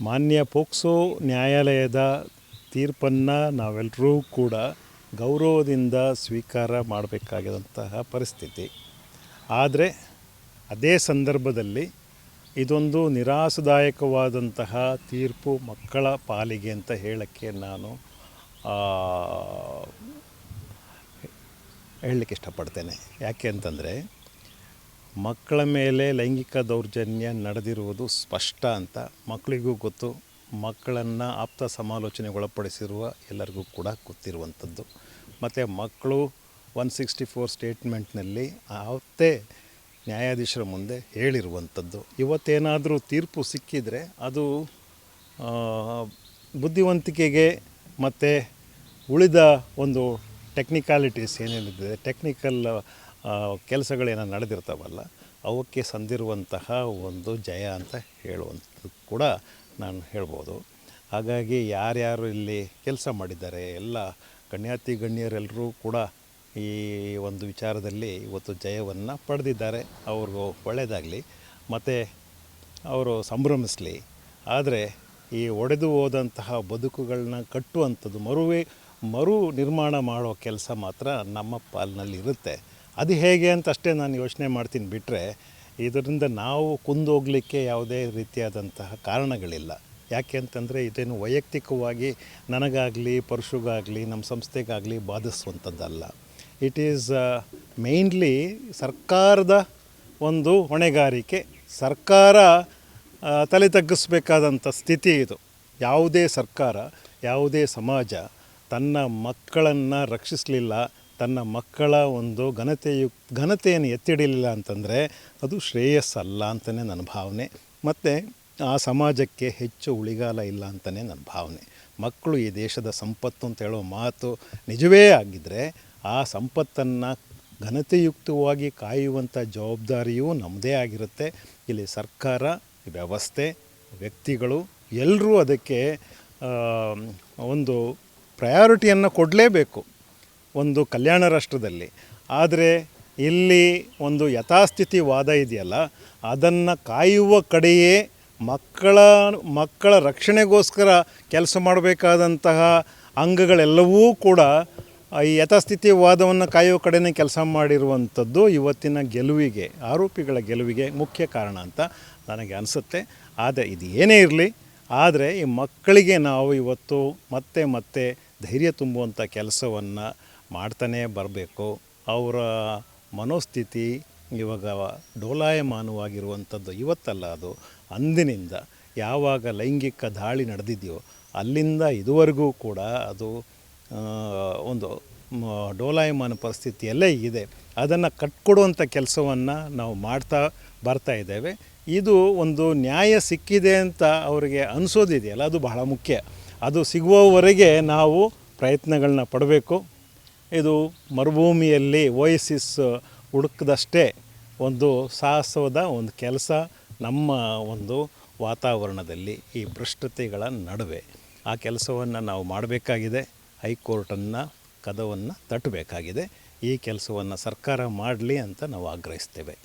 ಮಾನ್ಯ ಪೋಕ್ಸೋ ನ್ಯಾಯಾಲಯದ ತೀರ್ಪನ್ನು ನಾವೆಲ್ಲರೂ ಕೂಡ ಗೌರವದಿಂದ ಸ್ವೀಕಾರ ಮಾಡಬೇಕಾಗಿರುವಂತಹ ಪರಿಸ್ಥಿತಿ. ಆದರೆ ಅದೇ ಸಂದರ್ಭದಲ್ಲಿ ಇದೊಂದು ನಿರಾಸದಾಯಕವಾದಂತಹ ತೀರ್ಪು ಮಕ್ಕಳ ಪಾಲಿಗೆ ಅಂತ ಹೇಳೋಕ್ಕೆ ನಾನು ಹೇಳಲಿಕ್ಕೆ ಇಷ್ಟಪಡ್ತೇನೆ. ಯಾಕೆ ಅಂತಂದರೆ ಮಕ್ಕಳ ಮೇಲೆ ಲೈಂಗಿಕ ದೌರ್ಜನ್ಯ ನಡೆದಿರುವುದು ಸ್ಪಷ್ಟ ಅಂತ ಮಕ್ಕಳಿಗೂ ಗೊತ್ತು. ಮಕ್ಕಳನ್ನು ಆಪ್ತ ಸಮಾಲೋಚನೆಗೆ ಒಳಪಡಿಸಿರುವ ಎಲ್ಲರಿಗೂ ಕೂಡ ಗೊತ್ತಿರುವಂಥದ್ದು. ಮತ್ತು ಮಕ್ಕಳು ಒನ್ ಸಿಕ್ಸ್ಟಿ ಫೋರ್ ಸ್ಟೇಟ್ಮೆಂಟ್ನಲ್ಲಿ ಆವತ್ತೇ ನ್ಯಾಯಾಧೀಶರ ಮುಂದೆ ಹೇಳಿರುವಂಥದ್ದು. ಇವತ್ತೇನಾದರೂ ತೀರ್ಪು ಸಿಕ್ಕಿದರೆ ಅದು ಬುದ್ಧಿವಂತಿಕೆಗೆ ಮತ್ತು ಉಳಿದ ಒಂದು ಟೆಕ್ನಿಕಾಲಿಟೀಸ್ ಏನೇನಿದೆ ಟೆಕ್ನಿಕಲ್ ಕೆಲಸಗಳೇನೋ ನಡೆದಿರ್ತಾವಲ್ಲ, ಅವಕ್ಕೆ ಸಂದಿರುವಂತಹ ಒಂದು ಜಯ ಅಂತ ಹೇಳುವಂಥದ್ದು ಕೂಡ ನಾನು ಹೇಳ್ಬೋದು. ಹಾಗಾಗಿ ಯಾರ್ಯಾರು ಇಲ್ಲಿ ಕೆಲಸ ಮಾಡಿದ್ದಾರೆ, ಎಲ್ಲ ಗಣ್ಯಾತಿ ಗಣ್ಯರೆಲ್ಲರೂ ಕೂಡ ಈ ಒಂದು ವಿಚಾರದಲ್ಲಿ ಇವತ್ತು ಜಯವನ್ನು ಪಡೆದಿದ್ದಾರೆ. ಅವ್ರಿಗೂ ಒಳ್ಳೆಯದಾಗಲಿ, ಮತ್ತು ಅವರು ಸಂಭ್ರಮಿಸಲಿ. ಆದರೆ ಈ ಒಡೆದು ಹೋದಂತಹ ಬದುಕುಗಳನ್ನ ಕಟ್ಟುವಂಥದ್ದು ಮರುವೆ ಮರು ನಿರ್ಮಾಣ ಮಾಡೋ ಕೆಲಸ ಮಾತ್ರ ನಮ್ಮ ಪಾಲಿನಲ್ಲಿ ಇರುತ್ತೆ ಅದು ಹೇಗೆ ಅಂತ ಅಷ್ಟೇ ನಾನು ಯೋಚನೆ ಮಾಡ್ತೀನಿ ಬಿಟ್ಟರೆ ಇದರಿಂದ ನಾವು ಕುಂದೋಗಲಿಕ್ಕೆ ಯಾವುದೇ ರೀತಿಯಾದಂತಹ ಕಾರಣಗಳಿಲ್ಲ. ಯಾಕೆ ಅಂತಂದರೆ ಇದೇನು ವೈಯಕ್ತಿಕವಾಗಿ ನನಗಾಗಲಿ ಪರಶುಗಾಗಲಿ ನಮ್ಮ ಸಂಸ್ಥೆಗಾಗಲಿ ಬಾಧಿಸುವಂಥದ್ದಲ್ಲ. ಇಟ್ ಈಸ್ ಮೇಯ್ನ್ಲಿ ಸರ್ಕಾರದ ಒಂದು ಹೊಣೆಗಾರಿಕೆ, ಸರ್ಕಾರ ತಲೆ ತಗ್ಗಿಸ್ಬೇಕಾದಂಥ ಸ್ಥಿತಿ ಇದು. ಯಾವುದೇ ಸರ್ಕಾರ, ಯಾವುದೇ ಸಮಾಜ ತನ್ನ ಮಕ್ಕಳನ್ನು ರಕ್ಷಿಸಲಿಲ್ಲ ತನ್ನ ಮಕ್ಕಳ ಒಂದು ಘನತೆಯು, ಘನತೆಯನ್ನು ಎತ್ತಿಡಲಿಲ್ಲ ಅಂತಂದರೆ ಅದು ಶ್ರೇಯಸ್ಸಲ್ಲ ಅಂತಲೇ ನನ್ನ ಭಾವನೆ. ಮತ್ತು ಆ ಸಮಾಜಕ್ಕೆ ಹೆಚ್ಚು ಉಳಿಗಾಲ ಇಲ್ಲ ಅಂತಲೇ ನನ್ನ ಭಾವನೆ. ಮಕ್ಕಳು ಈ ದೇಶದ ಸಂಪತ್ತು ಅಂತ ಹೇಳೋ ಮಾತು ನಿಜವೇ ಆಗಿದ್ದರೆ ಆ ಸಂಪತ್ತನ್ನು ಘನತೆಯುಕ್ತವಾಗಿ ಕಾಯುವಂಥ ಜವಾಬ್ದಾರಿಯೂ ನಮ್ಮದೇ ಆಗಿರುತ್ತೆ. ಇಲ್ಲಿ ಸರ್ಕಾರ, ವ್ಯವಸ್ಥೆ, ವ್ಯಕ್ತಿಗಳು ಎಲ್ಲರೂ ಅದಕ್ಕೆ ಒಂದು ಪ್ರಯಾರಿಟಿಯನ್ನು ಕೊಡಲೇಬೇಕು. ಒಂದು ಕಲ್ಯಾಣ ರಾಷ್ಟ್ರದಲ್ಲಿ. ಆದರೆ ಇಲ್ಲಿ ಒಂದು ಯಥಾಸ್ಥಿತಿ ವಾದ ಇದೆಯಲ್ಲ, ಅದನ್ನು ಕಾಯುವ ಕಡೆಯೇ ಮಕ್ಕಳ ಮಕ್ಕಳ ರಕ್ಷಣೆಗೋಸ್ಕರ ಕೆಲಸ ಮಾಡಬೇಕಾದಂತಹ ಅಂಗಗಳೆಲ್ಲವೂ ಕೂಡ ಈ ಯಥಾಸ್ಥಿತಿ ವಾದವನ್ನು ಕಾಯುವ ಕಡೆನೇ ಕೆಲಸ ಮಾಡಿರುವಂಥದ್ದು ಇವತ್ತಿನ ಗೆಲುವಿಗೆ, ಆರೋಪಿಗಳ ಗೆಲುವಿಗೆ ಮುಖ್ಯ ಕಾರಣ ಅಂತ ನನಗೆ ಅನಿಸುತ್ತೆ. ಆದರೆ ಇದು ಏನೇ ಇರಲಿ, ಆದರೆ ಈ ಮಕ್ಕಳಿಗೆ ನಾವು ಇವತ್ತು ಮತ್ತೆ ಮತ್ತೆ ಧೈರ್ಯ ತುಂಬುವಂಥ ಕೆಲಸವನ್ನು ಮಾಡ್ತಾನೇ ಬರಬೇಕು. ಅವರ ಮನೋಸ್ಥಿತಿ ಇವಾಗ ಡೋಲಾಯಮಾನವಾಗಿರುವಂಥದ್ದು ಇವತ್ತಲ್ಲ ಅದು. ಅಂದಿನಿಂದ ಯಾವಾಗ ಲೈಂಗಿಕ ದಾಳಿ ನಡೆದಿದೆಯೋ ಅಲ್ಲಿಂದ ಇದುವರೆಗೂ ಕೂಡ ಅದು ಒಂದು ಡೋಲಾಯಮಾನ ಪರಿಸ್ಥಿತಿಯಲ್ಲೇ ಇದೆ. ಅದನ್ನು ಕಟ್ಕೊಡುವಂಥ ಕೆಲಸವನ್ನು ನಾವು ಮಾಡ್ತಾ ಬರ್ತಾ ಇದ್ದೇವೆ. ಇದು ಒಂದು ನ್ಯಾಯ ಸಿಕ್ಕಿದೆ ಅಂತ ಅವರಿಗೆ ಅನಿಸೋದಿದೆಯಲ್ಲ, ಅದು ಬಹಳ ಮುಖ್ಯ. ಅದು ಸಿಗುವವರೆಗೆ ನಾವು ಪ್ರಯತ್ನಗಳನ್ನ ಪಡಬೇಕು. ಇದು ಮರುಭೂಮಿಯಲ್ಲಿ ಓಯಸಿಸ್ ಹುಡುಕದಷ್ಟೇ ಒಂದು ಸಾಹಸದ ಒಂದು ಕೆಲಸ ನಮ್ಮ ಒಂದು ವಾತಾವರಣದಲ್ಲಿ ಈ ಭ್ರಷ್ಟತೆಗಳ ನಡುವೆ. ಆ ಕೆಲಸವನ್ನು ನಾವು ಮಾಡಬೇಕಾಗಿದೆ, ಹೈಕೋರ್ಟನ್ನು ಕದವನ್ನು ತಟ್ಟಬೇಕಾಗಿದೆ. ಈ ಕೆಲಸವನ್ನು ಸರ್ಕಾರ ಮಾಡಲಿ ಅಂತ ನಾವು ಆಗ್ರಹಿಸ್ತೇವೆ.